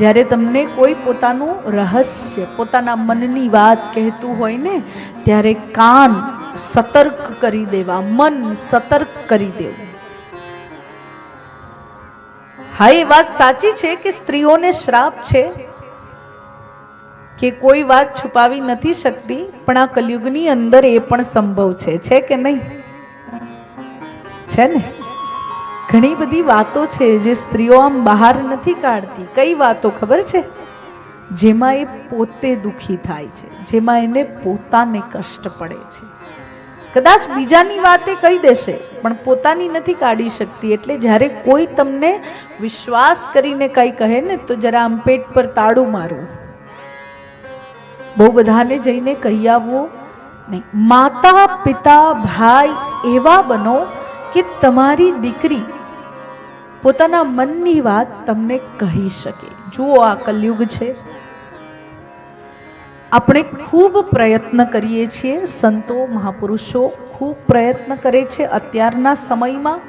જ્યારે તમને કોઈ પોતાનું રહસ્ય, પોતાના મનની વાત કહેતું હોય ને, ત્યારે કાન સતર્ક કરી દેવા, મન સતર્ક કરી દેવું. હા, એ વાત સાચી છે કે સ્ત્રીઓને શ્રાપ છે કે કોઈ વાત છુપાવી નથી શકતી, પણ આ કલયુગની અંદર એ પણ સંભવ છે. છે કે નહીં? છે ને? ઘણી બધી વાતો છે જે સ્ત્રીઓ આમ બહાર નથી કાઢતી. કઈ વાતો ખબર છે? જેમાં એ પોતે દુઃખી થાય છે, જેમાં એને પોતાને કષ્ટ પડે છે. કદાચ બીજાની વાત કહી દેશે, પણ પોતાની નથી કાઢી શકતી. એટલે જ્યારે કોઈ તમને વિશ્વાસ કરીને કંઈ કહે ને, તો જરા આમ પેટ પર તાળું મારવું. બહુ બધાને જઈને કહી આવવું, નહીં, માતા, પિતા, ભાઈ એવા બનો કે તમારી દીકરી પોતાના મનની વાત તમને કહી શકે. જુઓ આ કલયુગ છે. આપણે ખૂબ પ્રયત્ન કરીએ છીએ, સંતો, મહાપુરુષો ખૂબ પ્રયત્ન કરે છે અત્યારના સમયમાં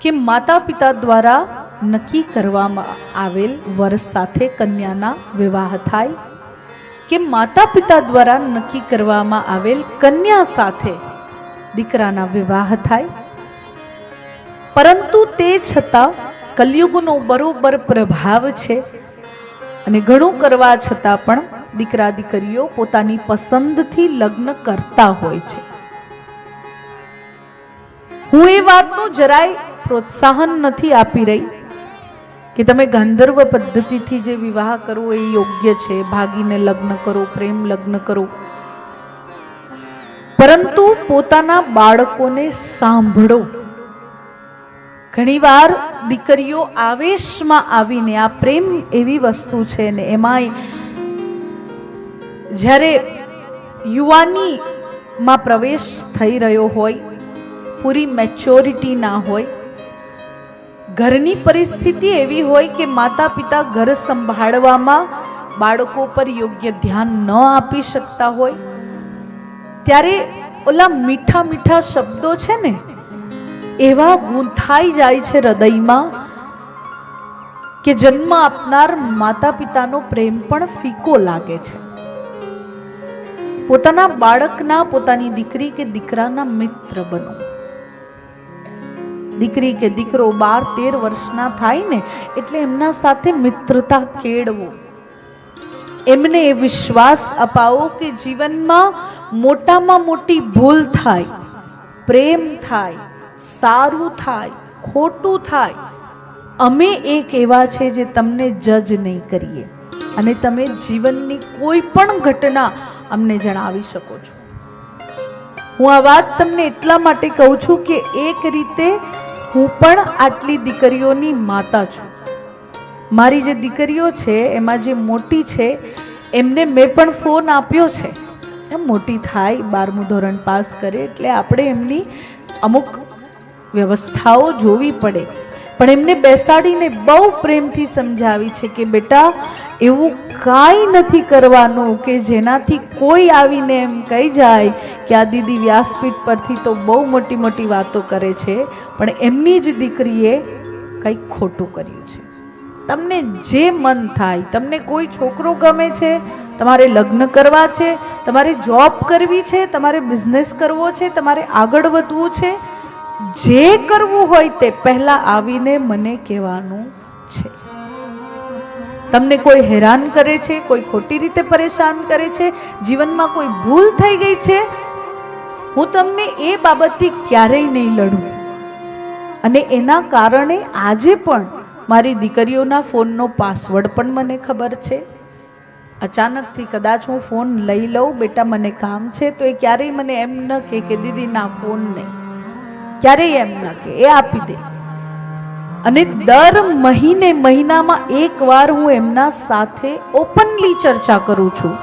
કે માતા પિતા દ્વારા નક્કી કરવામાં આવેલ વર્ષ સાથે કન્યાના વિવાહ થાય કે માતા પિતા દ્વારા નક્કી કરવામાં આવેલ કન્યા સાથે દીકરાના વિવાહ થાય પરંતુ તે છતાં કલયુગનો બરોબર પ્રભાવ છે. અને ઘણું કરવા છતાં પણ દીકરા દીકરીઓ પોતાની પસંદથી લગ્ન કરતા હોય છે. હું એ વાતનું જરાય પ્રોત્સાહન નથી આપી રહી કે તમે ગાંધર્વ પદ્ધતિથી જે વિવાહ કરવો એ યોગ્ય છે, ભાગીને લગ્ન કરો, પ્રેમ લગ્ન કરો. પરંતુ પોતાના બાળકોને સાંભળો. ઘણીવાર દીકરીઓ આવેશમાં આવીને આ પ્રેમ એવી વસ્તુ છે ને એમાંય જ્યારે યુવાનીમાં પ્રવેશ થઈ રહ્યો હોય, પૂરી મેચ્યોરિટી ના હોય, ઘરની પરિસ્થિતિ એવી હોય કે માતા પિતા ઘર સંભાળવામાં બાળકો પર યોગ્ય ધ્યાન ન આપી શકતા હોય, ત્યારે ઓલા મીઠા મીઠા શબ્દો છે ને એવા ગૂંથાઈ જાય છે હૃદયમાં કે જન્મ આપનાર માતા પિતાનો પ્રેમ પણ ફીકો લાગે છે. પોતાના બાળકના, પોતાની દીકરી કે દીકરાના મિત્ર બનો. દીકરી કે દીકરો બાર, તેર વર્ષના થાય ને, એટલે એમના સાથે મિત્રતા કેળવો. એમને એ વિશ્વાસ અપાવો કે જીવનમાં મોટામાં મોટી ભૂલ થાય, પ્રેમ થાય સારું થાય, ખોટું થાય. અમે એક એવા છે જે તમને જજ નહીં કરીએ. અને તમે જીવનની કોઈ પણ ઘટના અમને જણાવી શકો છો. હું આ વાત તમને એટલા માટે કહું છું કે એક રીતે હું પણ આટલી દીકરીઓની માતા છું. મારી જે દીકરીઓ છે, એમાં જે મોટી છે, એમને મેં પણ ફોન આપ્યો છે. એમ મોટી થાય, બારમું ધોરણ પાસ કરે, એટલે આપણે એમની અમુક વ્યવસ્થાઓ જોવી પડે. પણ એમને બેસાડીને બહુ પ્રેમથી સમજાવી છે કે બેટા, એવું કાંઈ નથી કરવાનું કે જેનાથી કોઈ આવીને એમ કહી જાય કે આ દીદી વ્યાસપીઠ પરથી તો બહુ મોટી મોટી વાતો કરે છે, પણ એમની જ દીકરીએ કંઈક ખોટું કર્યું છે. તમને જે મન થાય, તમને કોઈ છોકરો ગમે છે, તમારે લગ્ન કરવા છે, તમારે જોબ કરવી છે, તમારે બિઝનેસ કરવો છે, તમારે આગળ વધવું છે જે કરવું હોય તે પહેલા આવીને મને કહેવાનું છે. તમને કોઈ હેરાન કરે છે, કોઈ ખોટી રીતે પરેશાન કરે છે, જીવનમાં કોઈ ભૂલ થઈ ગઈ છે? હું તમને એ બાબતથી ક્યારેય નહીં લડું. અને એના કારણે આજે પણ મારી દીકરીઓના ફોનનો પાસવર્ડ પણ મને ખબર છે. અચાનકથી કદાચ હું ફોન લઈ લઉં, બેટા મને કામ છે, તો એ ક્યારેય મને એમ ન કહે કે દીદી ના ફોન નહીં ક્યારેય એમ ના કે, એ આપી દે. અને દર મહિને મહિનામાં એક વાર હું એમના સાથે ઓપનલી ચર્ચા કરું છું.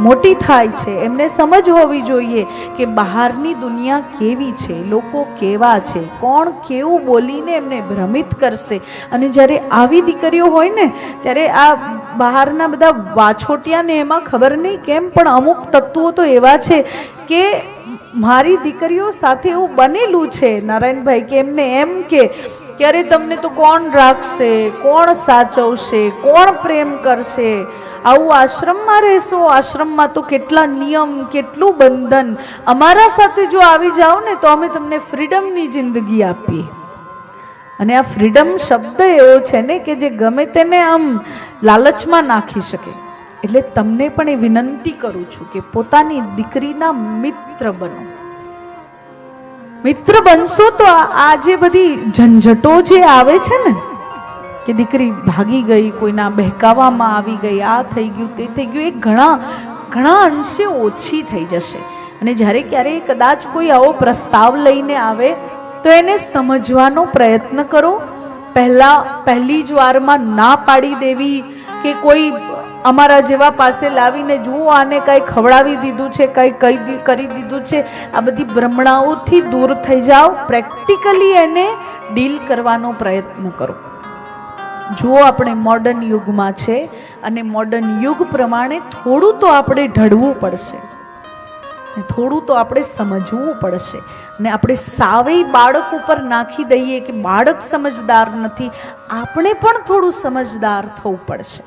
મોટી થાય છે. એમને સમજ હોવી જોઈએ કે બહારની દુનિયા કેવી છે, લોકો કેવા છે, કોણ કેવું બોલીને એમને ભ્રમિત કરશે. અને જ્યારે આવી દીકરીઓ હોય ને, ત્યારે આ બહારના બધા વાછોટિયાને એમાં ખબર નહીં કેમ, પણ અમુક તત્વો તો એવા છે કે મારી દીકરીઓ સાથે એવું બનેલું છે, નારાયણભાઈ, કે એમને એમ કે, ક્યારે તમને તો કોણ રાખશે, કોણ સાચવશે, કોણ પ્રેમ કરશે? આવું આશ્રમમાં રહેશો? આશ્રમમાં તો કેટલા નિયમ, કેટલું બંધન. અમારા સાથે જો આવી જાઓ ને, તો અમે તમને ફ્રીડમની જિંદગી આપીએ. અને આ ફ્રીડમ શબ્દ એવો છે ને, કે જે ગમે તેને આમ લાલચમાં નાખી શકે. એટલે તમને પણ એ વિનંતી કરું છું કે પોતાની દીકરીના મિત્ર બનો. મિત્ર બનશો તો આ જે બધી ઝંઝટો જે આવે છે ને, કે દીકરી ભાગી ગઈ, કોઈના બહેકાવામાં આવી ગઈ, આ થઈ ગયું, તે થઈ ગયું, એ ઘણા ઘણા અંશે ઓછી થઈ જશે. અને જ્યારે ક્યારેય કદાચ કોઈ આવો પ્રસ્તાવ લઈને આવે, તો એને સમજવાનો પ્રયત્ન કરો પહેલા પહેલી જ વારમાં ના પાડી દેવી કે કોઈ અમારા જેવા પાસે લાવીને જુઓ, આને કાંઈ ખવડાવી દીધું છે, કાંઈ દી- કરી દીધું છે. આ બધી ભ્રમણાઓથી દૂર થઈ જાઓ. પ્રેક્ટિકલી એને ડીલ કરવાનો પ્રયત્ન કરો. જો આપણે મોડર્ન યુગમાં છે અને મોડર્ન યુગ પ્રમાણે થોડું તો આપણે ઢળવું પડશે. થોડું તો આપણે સમજવું પડશે. ને આપણે સાવે બાળક ઉપર નાખી દઈએ કે બાળક સમજદાર નથી, આપણે પણ થોડું સમજદાર થવું પડશે.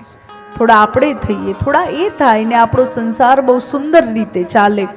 થોડા આપણે થઈએ, થોડા એ થાય ને આપણો સંસાર બહુ સુંદર રીતે ચાલે.